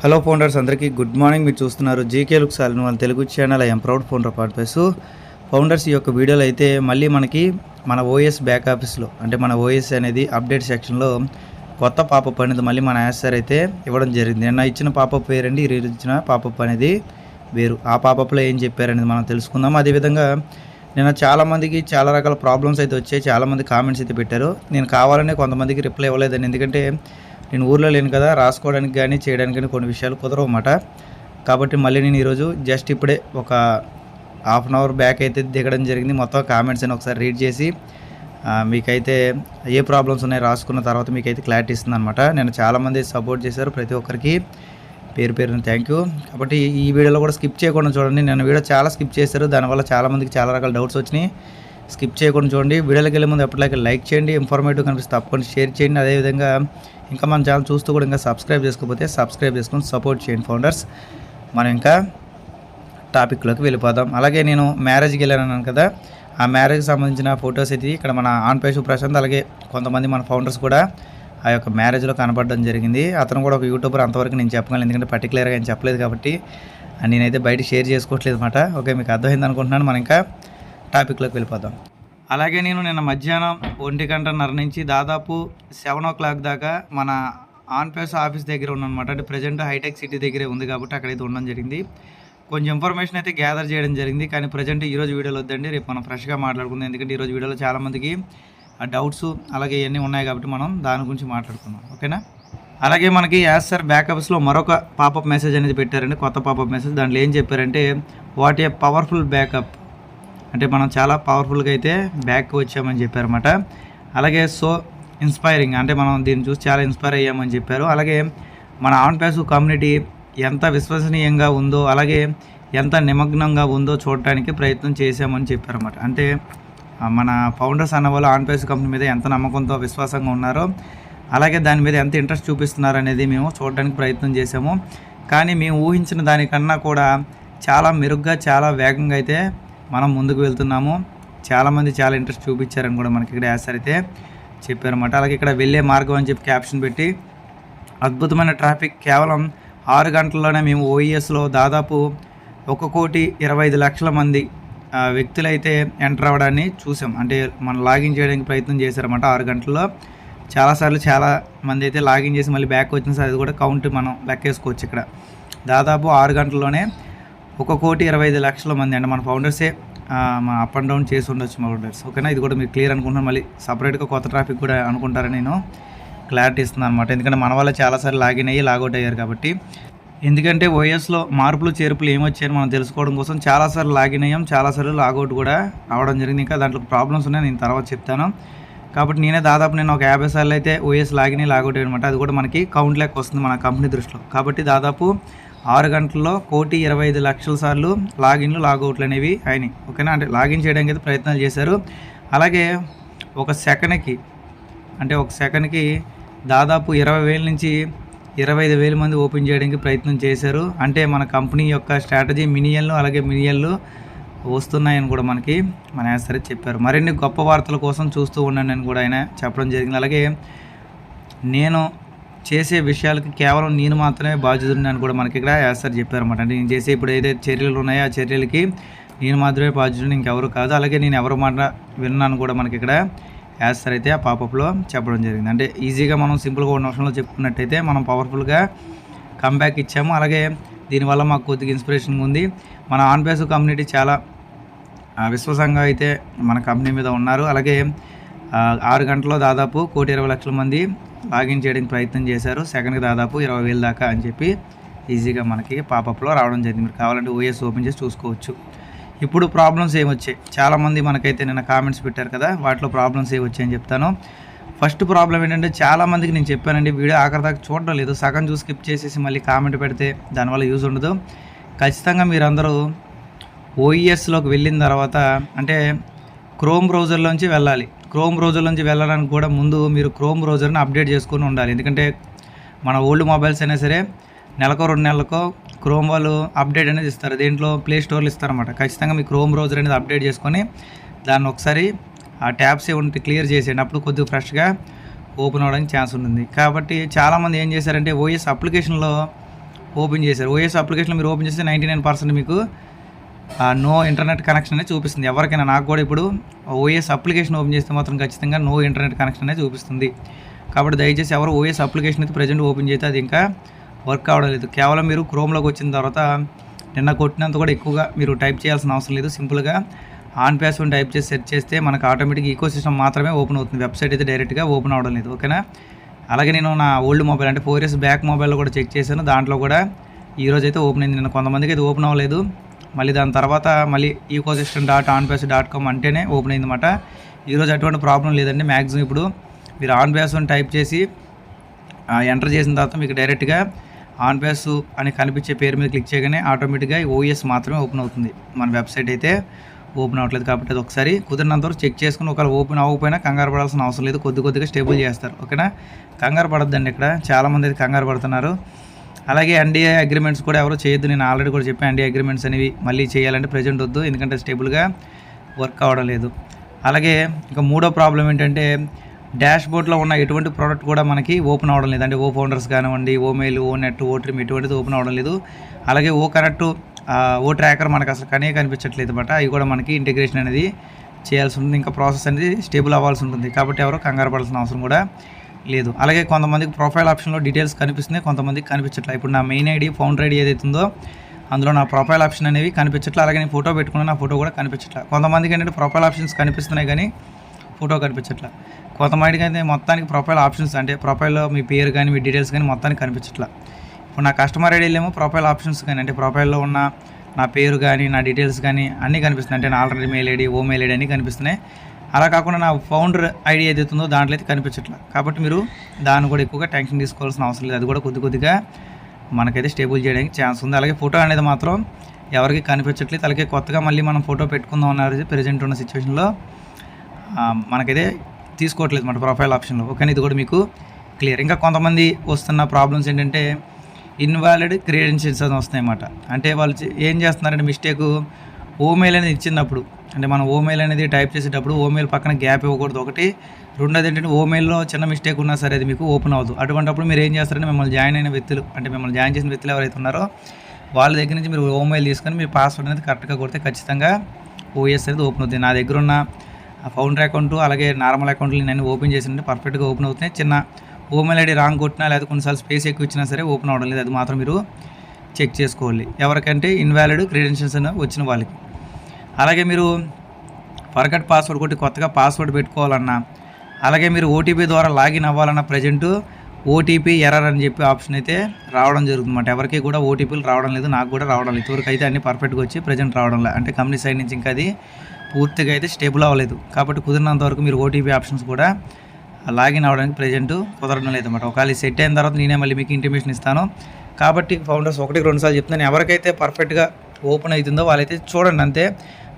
Hello founders అందరికీ good morning మీరు చూస్తున్నారు జీకే లుక్ సార్ వాళ్ళ Telugu channel I'm proud founder పార్ట్పేస్ founders ఈ యొక్క వీడియోలో అయితే మళ్ళీ మనకి మన ఓఎస్ బ్యాక్ ఆఫీస్లో అంటే మన ఓఎస్ అనేది అప్డేట్ సెక్షన్లో కొత్త పాపప్ అనేది మళ్ళీ మన యాస్ సార్ అయితే ఇవ్వడం జరిగింది. నిన్న ఇచ్చిన పాపప్ వేరండి ఈరోజు ఇచ్చిన పాపప్ అనేది వేరు. ఆ పాపప్లో ఏం చెప్పారనేది మనం తెలుసుకుందాం. అదేవిధంగా నిన్న చాలామందికి చాలా రకాల ప్రాబ్లమ్స్ అయితే వచ్చాయి. చాలామంది కామెంట్స్ అయితే పెట్టారు. నేను కావాలనే కొంతమందికి రిప్లై ఇవ్వలేదని ఎందుకంటే నేను ఊర్లో లేను కదా రాసుకోవడానికి కానీ చేయడానికి కానీ కొన్ని విషయాలు కుదరవు అన్నమాట. కాబట్టి మళ్ళీ నేను ఈరోజు జస్ట్ ఇప్పుడే ఒక హాఫ్ అన్ అవర్ బ్యాక్ అయితే దిగడం జరిగింది. మొత్తం కామెంట్స్ అని ఒకసారి రీడ్ చేసి మీకైతే ఏ ప్రాబ్లమ్స్ ఉన్నాయి రాసుకున్న తర్వాత మీకైతే క్లారిటీ ఇస్తుంది అనమాట నేను చాలామంది సపోర్ట్ చేశారు ప్రతి ఒక్కరికి. పేరు పేరున థ్యాంక్ యూ. కాబట్టి ఈ వీడియోలో కూడా స్కిప్ చేయకుండా చూడండి. నేను వీడియో చాలా స్కిప్ చేశారు. దానివల్ల చాలామందికి చాలా రకాల డౌట్స్ వచ్చినాయి. స్కిప్ చేయకుండా చూడండి. వీడియోకి వెళ్ళే ముందు ఎప్పటిలాగే లైక్ చేయండి. ఇన్ఫర్మేటివ్ కనిపిస్తే తప్పకుండా షేర్ చేయండి. అదేవిధంగా ఇంకా మన ఛానల్ చూస్తూ కూడా ఇంకా సబ్స్క్రైబ్ చేసుకోకపోతే సబ్స్క్రైబ్ చేసుకొని సపోర్ట్ చేయండి ఫౌండర్స్. మనం ఇంకా టాపిక్లోకి వెళ్ళిపోదాం. అలాగే నేను మ్యారేజ్కి వెళ్ళాను కదా. ఆ మ్యారేజ్కి సంబంధించిన ఫొటోస్ అయితే ఇక్కడ మన ఆన్ పేషు ప్రశాంత్ అలాగే కొంతమంది మన ఫౌండర్స్ కూడా ఆ యొక్క మ్యారేజ్లో కనపడడం జరిగింది. అతను కూడా ఒక యూట్యూబర్ అంతవరకు నేను చెప్పగలను. ఎందుకంటే పర్టికులర్గా నేను చెప్పలేదు కాబట్టి నేనైతే బయట షేర్ చేసుకోవట్లేదు అనమాట ఓకే మీకు అర్థమైంది అనుకుంటున్నాను. మనం ఇంకా టాపిక్లోకి వెళ్ళిపోదాం. అలాగే నేను నిన్న మధ్యాహ్నం ఒంటి గంటన్నర నుంచి దాదాపు సెవెన్ ఓ క్లాక్ దాకా మన ఆన్పేస్ ఆఫీస్ దగ్గర ఉన్నమాట అంటే ప్రజెంట్ హైటెక్ సిటీ దగ్గరే ఉంది కాబట్టి అక్కడైతే ఉండడం జరిగింది. కొంచెం ఇన్ఫర్మేషన్ అయితే గ్యాదర్ చేయడం జరిగింది. కానీ ప్రజెంట్ ఈరోజు వీడియోలో వద్దండి. రేపు మనం ఫ్రెష్గా మాట్లాడుకుందాం. ఎందుకంటే ఈరోజు వీడియోలో చాలామందికి డౌట్స్ అలాగే ఇవన్నీ ఉన్నాయి కాబట్టి మనం దాని గురించి మాట్లాడుకుందాం. ఓకేనా? అలాగే మనకి యాజ్ సార్ బ్యాకప్స్లో మరొక పాపప్ మెసేజ్ అనేది పెట్టారండి. కొత్త పాపప్ మెసేజ్. దాంట్లో ఏం చెప్పారంటే వాట్ ఏ పవర్ఫుల్ బ్యాకప్ అంటే మనం చాలా పవర్ఫుల్గా అయితే బ్యాక్ వచ్చామని చెప్పారన్నమాట. అలాగే సో ఇన్స్పైరింగ్ అంటే మనం దీన్ని చూసి చాలా ఇన్స్పైర్ అయ్యామని చెప్పారు. అలాగే మన ఆన్ ప్యాస్ కమ్యూనిటీ ఎంత విశ్వసనీయంగా ఉందో అలాగే ఎంత నిమగ్నంగా ఉందో చూడటానికి ప్రయత్నం చేశామని చెప్పారన్నమాట. అంటే మన ఫౌండర్స్ అన్న వాళ్ళు ఆన్ ప్యాస్ కంపెనీ మీద ఎంత నమ్మకంతో విశ్వాసంగా ఉన్నారో అలాగే దాని మీద ఎంత ఇంట్రెస్ట్ చూపిస్తున్నారు అనేది మేము చూడడానికి ప్రయత్నం చేసాము కానీ మేము ఊహించిన దానికన్నా కూడా చాలా మెరుగ్గా చాలా వేగంగా అయితే మనం ముందుకు వెళ్తున్నాము. చాలామంది చాలా ఇంట్రెస్ట్ చూపించారని కూడా మనకి ఇక్కడ యాసర్ అయితే చెప్పారన్నమాట. అలాగే ఇక్కడ వెళ్ళే మార్గం అని చెప్పి క్యాప్షన్ పెట్టి అద్భుతమైన ట్రాఫిక్ కేవలం ఆరు గంటల్లోనే మేము ఓఈఎస్లో దాదాపు ఒక కోటి ఇరవై ఐదు లక్షల మంది ఆ, వ్యక్తులైతే ఎంటర్ అవ్వడాన్ని చూసాం. అంటే మనం లాగిన్ చేయడానికి ప్రయత్నం చేశారన్నమాట ఆరు గంటల్లో. చాలాసార్లు చాలా మంది అయితే లాగిన్ చేసి మళ్ళీ బ్యాక్ వచ్చిన సార్ అది కూడా కౌంట్ మనం లెక్కేసుకోవచ్చు ఇక్కడ. దాదాపు ఆరు గంటల్లోనే ఒక కోటి ఇరవై ఐదు లక్షల మంది అంటే మన ఫౌండర్సే మా మన అప్ అండ్ డౌన్ చేసి ఉండొచ్చు మా ఫౌండర్స్. ఓకేనా? ఇది కూడా మీరు క్లియర్ అనుకుంటున్నాను మళ్ళీ. సపరేట్గా కొత్త ట్రాఫిక్ కూడా అనుకుంటారని నేను. క్లారిటీ ఇస్తున్నాను అనమాట ఎందుకంటే మన వల్ల చాలాసార్లు లాగిన్ అయ్యి లాగౌట్ అయ్యారు కాబట్టి. ఎందుకంటే ఓఎస్లో మార్పులు చేర్పులు ఏమొచ్చాయని మనం తెలుసుకోవడం కోసం చాలాసార్లు లాగిన్ అయ్యాం. చాలాసార్లు లాగౌట్ కూడా అవడం జరిగింది. ఇంకా దాంట్లో ప్రాబ్లమ్స్ ఉన్నాయి. నేను తర్వాత చెప్తాను. కాబట్టి నేనే దాదాపు నేను ఒక యాభై సార్లు అయితే ఓఎస్ లాగిన్ అయ్యి లాగౌట్ అనమాట అది కూడా మనకి కౌంట్ లెక్క వస్తుంది మన కంపెనీ దృష్టిలో. కాబట్టి దాదాపు ఆరు గంటల్లో కోటి ఇరవై ఐదు లక్షల సార్లు లాగిన్లు లాగౌట్లు అనేవి అయినాయి. ఓకేనా? అంటే లాగిన్ చేయడానికి అయితే ప్రయత్నాలు చేశారు. అలాగే ఒక సెకండ్కి అంటే ఒక సెకండ్కి దాదాపు ఇరవై వేల నుంచి ఇరవై ఐదు వేల మంది ఓపెన్ చేయడానికి ప్రయత్నం చేశారు. అంటే మన కంపెనీ యొక్క స్ట్రాటజీ మినియన్లు అలాగే మినియన్లు వస్తున్నాయని కూడా మనకి మన సరే చెప్పారు. మరిన్ని గొప్ప వార్తల కోసం చూస్తూ ఉన్నానని అని కూడా ఆయన చెప్పడం జరిగింది. అలాగే నేను చేసే విషయాలకి కేవలం నేను మాత్రమే బాధ్యతని అని కూడా మనకి ఇక్కడ యాసర్ చెప్పారన్నమాట. అంటే నేను చేసే ఇప్పుడు ఏదైతే చర్యలు ఉన్నాయో ఆ చర్యలకి నేను మాత్రమే బాధ్యుడిని ఇంకెవరు కాదు. అలాగే నేను ఎవరు మాట విన్నాను కూడా మనకి ఇక్కడ యాసర్ అయితే ఆ పాపప్లో చెప్పడం జరిగింది. అంటే ఈజీగా మనం సింపుల్గా ఉన్న విషయంలో చెప్పుకున్నట్టయితే మనం పవర్ఫుల్గా కంబ్యాక్ ఇచ్చాము. అలాగే దీనివల్ల మాకు కొద్దిగా ఇన్స్పిరేషన్ ఉంది. మన ఆన్ బేస్ కమ్యూనిటీ చాలా విశ్వసంగా విశ్వాసంగా అయితే మన కంపెనీ మీద ఉన్నారు. అలాగే ఆరు గంటల్లో దాదాపు కోటి ఇరవై లక్షల మంది లాగిన్ చేయడానికి ప్రయత్నం చేశారు. సెకండ్కి దాదాపు ఇరవై వేలు దాకా అని చెప్పి ఈజీగా మనకి పాపప్లో రావడం జరిగింది. మీరు కావాలంటే ఓఎస్ ఓపెన్ చేసి చూసుకోవచ్చు. ఇప్పుడు ప్రాబ్లమ్స్ ఏమొచ్చాయి చాలామంది మనకైతే నిన్న కామెంట్స్ పెట్టారు కదా వాటిలో ప్రాబ్లమ్స్ ఏమొచ్చాయని చెప్తాను. ఫస్ట్ ప్రాబ్లం ఏంటంటే చాలామందికి నేను చెప్పానండి వీడియో ఆఖరి దాకా చూడడం లేదు. సగం చూసి స్కిప్ చేసేసి మళ్ళీ కామెంట్ పెడితే దానివల్ల యూజ్ ఉండదు. ఖచ్చితంగా మీరందరూ ఓఈఎస్లోకి వెళ్ళిన తర్వాత అంటే క్రోమ్ బ్రౌజర్లోంచి వెళ్ళాలి. క్రోమ్ బ్రౌజర్లోంచి వెళ్ళడానికి కూడా ముందు మీరు క్రోమ్ బ్రౌజర్ని అప్డేట్ చేసుకొని ఉండాలి. ఎందుకంటే మన ఓల్డ్ మొబైల్స్ అయినా సరే నెలకో రెండు నెలలకో క్రోమ్ వాళ్ళు అప్డేట్ అనేది ఇస్తారు. దీంట్లో ప్లే స్టోర్లు ఇస్తారన్నమాట. ఖచ్చితంగా మీ క్రోమ్ బ్రౌజర్ అనేది అప్డేట్ చేసుకొని దాన్ని ఒకసారి ఆ ట్యాబ్స్ ఏమంటే క్లియర్ చేసేయండి. అప్పుడు కొద్దిగా ఫ్రెష్గా ఓపెన్ అవ్వడానికి ఛాన్స్ ఉంటుంది. కాబట్టి చాలామంది ఏం చేశారంటే ఓఎస్ అప్లికేషన్లో ఓపెన్ చేశారు. ఓఎస్ అప్లికేషన్లో మీరు ఓపెన్ చేస్తే నైంటీ నైన్ పర్సెంట్ మీకు నో ఇంటర్నెట్ కనెక్షన్ అనేది చూపిస్తుంది. ఎవరికైనా నాకు కూడా ఇప్పుడు ఓఎస్ అప్లికేషన్ ఓపెన్ చేస్తే మాత్రం ఖచ్చితంగా నో ఇంటర్నెట్ కనెక్షన్ అనేది చూపిస్తుంది. కాబట్టి దయచేసి ఎవరు ఓఎస్ అప్లికేషన్ అయితే ప్రజెంట్ ఓపెన్ చేస్తే అది ఇంకా వర్క్ అవడం లేదు. కేవలం మీరు క్రోమ్లోకి వచ్చిన తర్వాత నిన్న కొట్టినంత కూడా ఎక్కువగా మీరు టైప్ చేయాల్సిన అవసరం లేదు. సింపుల్గా ఆన్ పాస్వర్డ్ టైప్ చేసి సెర్చ్ చేస్తే మనకు ఆటోమేటిక్ ఈకో సిస్టమ్ మాత్రమే ఓపెన్ అవుతుంది. వెబ్సైట్ అయితే డైరెక్ట్గా ఓపెన్ అవ్వడం లేదు. ఓకేనా అలాగే నేను నా ఓల్డ్ మొబైల్ అంటే ఫోర్ ఇయర్స్ బ్యాక్ మొబైల్లో కూడా చెక్ చేశాను. దాంట్లో కూడా ఈరోజు అయితే ఓపెన్ అయింది. నిన్న కొంతమందికి అయితే ఓపెన్ అవ్వలేదు. మళ్ళీ దాని తర్వాత మళ్ళీ ecosystem dot on dot com అంటేనే ఓపెన్ అయిందన్నమాట. ఈరోజు అటువంటి ప్రాబ్లం లేదండి. మ్యాక్సిమం ఇప్పుడు మీరు ఆన్ పాస్వర్డ్ టైప్ చేసి ఎంటర్ చేసిన తర్వాత మీకు డైరెక్ట్గా ఆన్ అని కనిపించే పేరు మీద క్లిక్ చేయగానే ఆటోమేటిక్గా ఓఎస్ మాత్రమే ఓపెన్ అవుతుంది. మన వెబ్సైట్ అయితే ఓపెన్ అవ్వట్లేదు కాబట్టి అది ఒకసారి కుదిరినంతవరకు చెక్ చేసుకుని ఒకవేళ ఓపెన్ అవ్వకపోయినా కంగారు పడాల్సిన అవసరం లేదు. కొద్ది కొద్దిగా స్టేబుల్ చేస్తారు. ఓకేనా? కంగారు పడద్దండి ఇక్కడ. చాలామంది అయితే కంగారు పడుతున్నారు. అలాగే ఎన్డీఏ అగ్రిమెంట్స్ కూడా ఎవరు చేయొద్దు. నేను ఆల్రెడీ కూడా చెప్పాను ఎన్డీఏ అగ్రిమెంట్స్ అనేవి మళ్ళీ చేయాలంటే ప్రజెంట్ వద్దు. ఎందుకంటే స్టేబుల్గా వర్క్ అవ్వడం లేదు. అలాగే ఇంకా మూడో ప్రాబ్లం ఏంటంటే డాష్ బోర్డ్లో ఉన్న ఎటువంటి ప్రోడక్ట్ కూడా మనకి ఓపెన్ అవ్వడం లేదు. అంటే ఓ ఫౌండర్స్ కానివ్వండి ఓ మెయిల్ ఓ నెట్ ఓ ట్రిమ్ ఎటువంటిది ఓపెన్ అవ్వడం లేదు. అలాగే ఓ కనెక్ట్ ఓ ట్రాకర్ మనకు అసలు కనే కనిపించట్లేదు అనమాట అవి కూడా మనకి ఇంటిగ్రేషన్ అనేది చేయాల్సి ఉంటుంది. ఇంకా ప్రాసెస్ అనేది స్టేబుల్ అవ్వాల్సి ఉంటుంది. కాబట్టి ఎవరు కంగారు పడాల్సిన అవసరం కూడా లేదు. అలాగే కొంతమందికి ప్రొఫైల్ ఆప్షన్లో డీటెయిల్స్ కనిపిస్తున్నాయి కొంతమందికి కనిపించట్లేదు ఇప్పుడు నా మెయిన్ ఐడి ఫౌండర్ ఐడి ఏదైతే ఉందో అందులో నా ప్రొఫైల్ ఆప్షన్ అనేవి కనిపించట్లేదు అలాగే నేను ఫోటో పెట్టుకున్న నా ఫోటో కూడా కనిపించట్లేదు కొంతమందికి ఏంటంటే ప్రొఫైల్ ఆప్షన్స్ కనిపిస్తున్నాయి కానీ ఫోటో కనిపించట్లేదు కొంతమందికి అయితే మొత్తానికి ప్రొఫైల్ ఆప్షన్స్ అంటే ప్రొఫైల్లో మీ పేరు కానీ మీ డీటెయిల్స్ కానీ మొత్తానికి కనిపించట్లేదు ఇప్పుడు నా కస్టమర్ ఐడీలో ఏమో ప్రొఫైల్ ఆప్షన్స్ కానీ అంటే ప్రొఫైల్లో ఉన్న నా పేరు కానీ నా డీటెయిల్స్ కానీ అన్నీ కనిపిస్తున్నాయి. అంటే నా ఆల్రెడీ మెయిల్ ఐడి ఓ మెయిల్ ఐడి అన్నీ కనిపిస్తున్నాయి. అలా కాకుండా నా ఫౌండర్ ఐడి ఏదైతే ఉందో దాంట్లో అయితే కనిపించట్లేదు కాబట్టి మీరు దాన్ని కూడా ఎక్కువగా టెన్షన్ తీసుకోవాల్సిన అవసరం లేదు. అది కూడా కొద్ది కొద్దిగా మనకైతే స్టేబుల్ చేయడానికి ఛాన్స్ ఉంది. అలాగే ఫోటో అనేది మాత్రం ఎవరికి కనిపించట్లేదు. అలాగే కొత్తగా మళ్ళీ మనం ఫోటో పెట్టుకుందాం అన్నారు ప్రజెంట్ ఉన్న సిచ్యువేషన్లో మనకైతే తీసుకోవట్లేదు మన ప్రొఫైల్ ఆప్షన్లో ఓకే ఇది కూడా మీకు క్లియర్ ఇంకా కొంతమంది వస్తున్న ప్రాబ్లమ్స్ ఏంటంటే ఇన్వాలిడ్ క్రియేషన్స్ అని వస్తాయన్నమాట. అంటే వాళ్ళు ఏం చేస్తున్నారంటే మిస్టేక్ ఓమెయిల్ అనేది ఇచ్చినప్పుడు అంటే మనం ఓమెయిల్ అనేది టైప్ చేసేటప్పుడు ఓమెయిల్ పక్కన గ్యాప్ ఇవ్వకూడదు. ఒకటి రెండోది ఏంటంటే ఓమెయిల్లో చిన్న మిస్టేక్ ఉన్నా సరే అది మీకు ఓపెన్ అవ్వదు. అటువంటిప్పుడు మీరు ఏం చేస్తారంటే మిమ్మల్ని జాయిన్ అయిన వ్యక్తులు అంటే మిమ్మల్ని జాయిన్ చేసిన వ్యక్తులు ఎవరైతే ఉన్నారో వాళ్ళ దగ్గర నుంచి మీరు ఓమెయిల్ తీసుకొని మీ పాస్వర్డ్ అనేది కరెక్ట్గా కొడితే ఖచ్చితంగా ఓఎస్ అనేది ఓపెన్ అవుతుంది. నా దగ్గర ఉన్న ఫౌండర్ అకౌంట్ అలాగే నార్మల్ అకౌంట్లు నేను ఓపెన్ చేసినట్టు పర్ఫెక్ట్గా ఓపెన్ అవుతున్నాయి. చిన్న ఓమెయిల్ ఐడి రాంగ్ కొట్టినా లేదా కొన్నిసార్లు స్పేస్ ఎక్కువ ఇచ్చినా సరే ఓపెన్ అవ్వడం లేదు. అది మాత్రం మీరు చెక్ చేసుకోవాలి. ఎవరికంటే ఇన్వాలిడ్ క్రెడెన్షియల్స్ వచ్చిన వాళ్ళకి. అలాగే మీరు ఫర్గట్ పాస్వర్డ్ కొట్టి కొత్తగా పాస్వర్డ్ పెట్టుకోవాలన్నా అలాగే మీరు ఓటీపీ ద్వారా లాగిన్ అవ్వాలన్న ప్రజెంట్ ఓటీపీ ఎర్రర్ అని చెప్పి ఆప్షన్ అయితే రావడం జరుగుతుందన్నమాట. ఎవరికి కూడా ఓటీపీలు రావడం లేదు నాకు కూడా రావడం లేదు. ఇదివరకు అయితే అన్ని పర్ఫెక్ట్గా వచ్చి ప్రజెంట్ రావడం లేదు అంటే కంపెనీ సైడ్ నుంచి ఇంకా అది పూర్తిగా అయితే స్టేబుల్ అవ్వలేదు. కాబట్టి కుదిరినంత వరకు మీరు ఓటీపీ ఆప్షన్స్ కూడా లాగిన్ అవ్వడానికి ప్రజెంట్ కుదరడం లేదన్నమాట. ఒకవేళ సెట్ అయిన తర్వాత నేనే మళ్ళీ మీకు ఇంటిమేషన్ ఇస్తాను. కాబట్టి ఫౌండర్స్ ఒకటికి రెండు సార్లు చెప్తున్నాను ఎవరికైతే పర్ఫెక్ట్గా ఓపెన్ అవుతుందో వాళ్ళైతే చూడండి అంతే.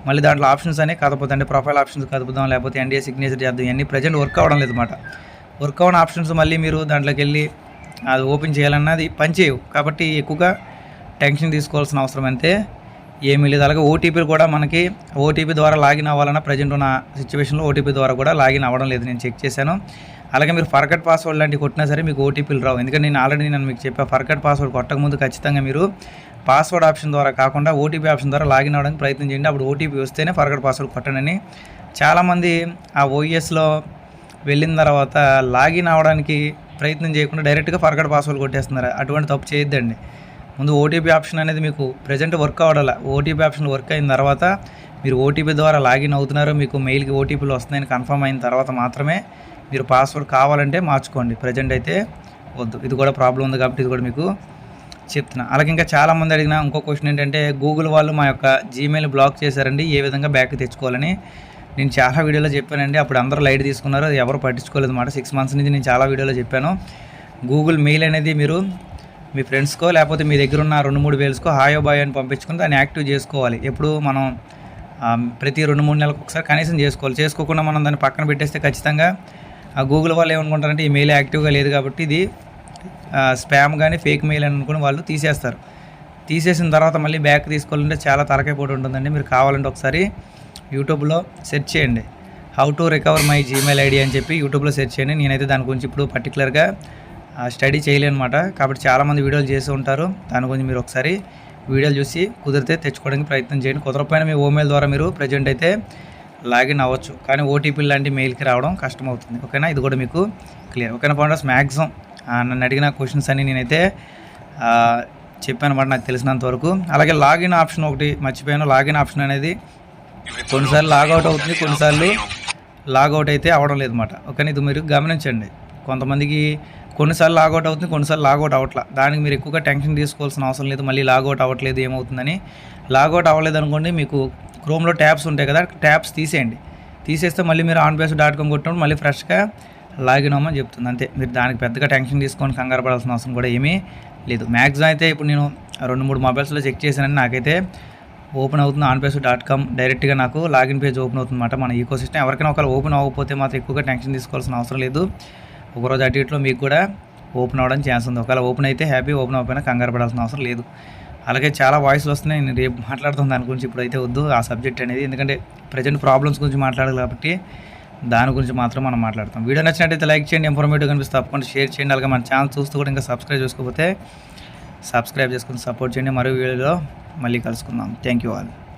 మళ్ళీ దాంట్లో ఆప్షన్స్ అనే కదపోతే ప్రొఫైల్ ఆప్షన్స్ కదుపుదాం లేకపోతే ఎన్డీఏ సిగ్నేచర్ చేద్దాం. ఇవన్నీ ప్రజెంట్ వర్క్ అవ్వడం లేదు అనమాట వర్క్ అవ్వని ఆప్షన్స్ మళ్ళీ మీరు దాంట్లోకి వెళ్ళి అది ఓపెన్ చేయాలన్నది పనిచేయవు కాబట్టి ఎక్కువగా టెన్షన్ తీసుకోవాల్సిన అవసరం అంతే. ఏమీ లేదు. అలాగే ఓటీపీలు కూడా మనకి ఓటీపీ ద్వారా లాగిన్ అవ్వాలన్న ప్రజెంట్ ఉన్న సిచ్యువేషన్లో ఓటీపీ ద్వారా కూడా లాగిన్ అవ్వడం లేదు. నేను చెక్ చేశాను. అలాగే మీరు ఫర్గట్ పాస్వర్డ్ లాంటివి కొట్టినా సరే మీకు ఓటీపీలు రావు. ఎందుకంటే నేను ఆల్రెడీ నేను మీకు చెప్పా ఫర్గట్ పాస్వర్డ్ కొట్టకముందు ఖచ్చితంగా మీరు పాస్వర్డ్ ఆప్షన్ ద్వారా కాకుండా ఓటీపీ ఆప్షన్ ద్వారా లాగిన్ అవ్వడానికి ప్రయత్నం చేయండి. అప్పుడు ఓటీపీ వస్తేనే ఫర్గట్ పాస్వర్డ్ కొట్టనని చాలామంది ఆ ఓఎస్లో వెళ్ళిన తర్వాత లాగిన్ అవ్వడానికి ప్రయత్నం చేయకుండా డైరెక్ట్గా ఫర్గట్ పాస్వర్డ్ కొట్టేస్తున్నారు. అటువంటి తప్పు చేయొద్దండి. ముందు ఓటీపీ ఆప్షన్ అనేది మీకు ప్రజెంట్ వర్క్ అవ్వడాల ఓటీపీ ఆప్షన్ వర్క్ అయిన తర్వాత మీరు ఓటీపీ ద్వారా లాగిన్ అవుతున్నారు మీకు మెయిల్కి ఓటీపీలు వస్తున్నాయని కన్ఫర్మ్ అయిన తర్వాత మాత్రమే మీరు పాస్వర్డ్ కావాలంటే మార్చుకోండి. ప్రజెంట్ అయితే వద్దు. ఇది కూడా ప్రాబ్లం ఉంది కాబట్టి ఇది కూడా మీకు చెప్తున్నా. అలాగే ఇంకా చాలామంది అడిగిన ఇంకో క్వశ్చన్ ఏంటంటే గూగుల్ వాళ్ళు మా యొక్క జీమెయిల్ బ్లాక్ చేశారండి. ఏ విధంగా బ్యాక్ తెచ్చుకోవాలని? నేను చాలా వీడియోలో చెప్పానండి. అప్పుడు అందరూ లైట్ తీసుకున్నారు. అది ఎవరు పట్టించుకోలేదు అనమాట సిక్స్ మంత్స్ నుంచి నేను చాలా వీడియోలో చెప్పాను. గూగుల్ మెయిల్ అనేది మీరు మీ ఫ్రెండ్స్కో లేకపోతే మీ దగ్గర ఉన్న రెండు మూడు వేల్స్కో హాయో బాయ్ అని పంపించుకుని దాన్ని యాక్టివ్ చేసుకోవాలి. ఎప్పుడు మనం ప్రతి రెండు మూడు నెలలకు ఒకసారి కనీసం చేసుకోవాలి. చేసుకోకుండా మనం దాన్ని పక్కన పెట్టేస్తే ఖచ్చితంగా ఆ గూగుల్ వాళ్ళు ఏమనుకుంటారంటే ఈ మెయిల్ యాక్టివ్గా లేదు కాబట్టి ఇది స్పామ్ కానీ ఫేక్ మెయిల్ అని అనుకుని వాళ్ళు తీసేస్తారు. తీసేసిన తర్వాత మళ్ళీ బ్యాక్ తీసుకోవాలంటే చాలా తరకైపోటు ఉంటుందండి. మీరు కావాలంటే ఒకసారి యూట్యూబ్లో సెర్చ్ చేయండి. How to recover my Gmail ID అని చెప్పి యూట్యూబ్లో సెర్చ్ చేయండి. నేనైతే దాని గురించి ఇప్పుడు పర్టికులర్గా స్టడీ చేయలేనమాట. కాబట్టి చాలామంది వీడియోలు చేసి ఉంటారు. దాని గురించి మీరు ఒకసారి వీడియోలు చూసి కుదిరితే తెచ్చుకోవడానికి ప్రయత్నం చేయండి. కుదరకపోయినా మీ ఓమెయిల్ ద్వారా మీరు ప్రజెంట్ అయితే లాగిన్ అవ్వచ్చు. కానీ ఓటీపీ లాంటి మెయిల్కి రావడం కష్టమవుతుంది. ఓకేనా? ఇది కూడా మీకు క్లియర్ ఓకేనా ఫౌండర్స్ మ్యాక్సిమం నన్ను అడిగిన క్వశ్చన్స్ అన్ని నేనైతే చెప్పానమాట చెప్పాను అనమాట నాకు తెలిసినంత వరకు. అలాగే లాగిన్ ఆప్షన్ ఒకటి మర్చిపోయాను. లాగిన్ ఆప్షన్ అనేది కొన్నిసార్లు లాగౌట్ అవుతుంది. కొన్నిసార్లు లాగౌట్ అయితే అవడం లేదు అనమాట ఓకేనా? ఇది మీరు గమనించండి. కొంతమందికి కొన్నిసార్లు లాగౌట్ అవుతుంది కొన్నిసార్లు లాగౌట్ అవ్వట్లా. దానికి మీరు ఎక్కువగా టెన్షన్ తీసుకోవాల్సిన అవసరం లేదు మళ్ళీ లాగౌట్ అవ్వట్లేదు ఏమవుతుందని. లాగౌట్ అవ్వలేదు అనుకోండి మీకు క్రోమ్లో ట్యాబ్స్ ఉంటాయి కదా ట్యాబ్స్ తీసేయండి. తీసేస్తే మళ్ళీ మీరు ఆన్ బేస్ డాట్ కామ్ కొట్టినప్పుడు మళ్ళీ ఫ్రెష్గా లాగిన్ అవ్వమని చెప్తుంది. అంతే మీరు దానికి పెద్దగా టెన్షన్ తీసుకొని కంగారు పడాల్సిన అవసరం కూడా ఏమీ లేదు. మ్యాక్సిమం అయితే ఇప్పుడు నేను రెండు మూడు మొబైల్స్లో చెక్ చేశానని నాకైతే ఓపెన్ అవుతుంది ఆన్ పేస్ డాట్ కామ్ డైరెక్ట్గా నాకు లాగిన్ పేజ్ ఓపెన్ అవుతుందన్నమాట మన ఈకో సిస్టమ్ ఎవరికైనా ఒకవేళ ఓపెన్ అవ్వకపోతే మాత్రం ఎక్కువగా టెన్షన్ తీసుకోవాల్సిన అవసరం లేదు. ఒకరోజు అటు ఇట్లో మీకు కూడా ఓపెన్ అవ్వడం ఛాన్స్ ఉంది. ఒకవేళ ఓపెన్ అయితే హ్యాపీ ఓపెన్ అవ్వకపోయినా కంగారు పడాల్సిన అవసరం లేదు. అలాగే చాలా వాయిస్లు వస్తున్నాయి. నేను రేపు మాట్లాడుతాను దాని గురించి ఇప్పుడు అయితే వద్దు ఆ సబ్జెక్ట్ అనేది. ఎందుకంటే ప్రజెంట్ ప్రాబ్లమ్స్ గురించి మాట్లాడాలి కాబట్టి దాని గురించి మాత్రం మనం మాట్లాడతాం. వీడియో నచ్చినట్టయితే లైక్ చేయండి ఇన్ఫర్మేటివ్ కనిపిస్తే తప్పకుండా షేర్ చేయండి. అలాగే మన ఛానల్ చూస్తూ కూడా ఇంకా సబ్స్క్రైబ్ చేసుకోకపోతే సబ్స్క్రైబ్ చేసుకుని సపోర్ట్ చేయండి. మరో వీడియోలో మళ్ళీ కలుసుకుందాం. Thank you all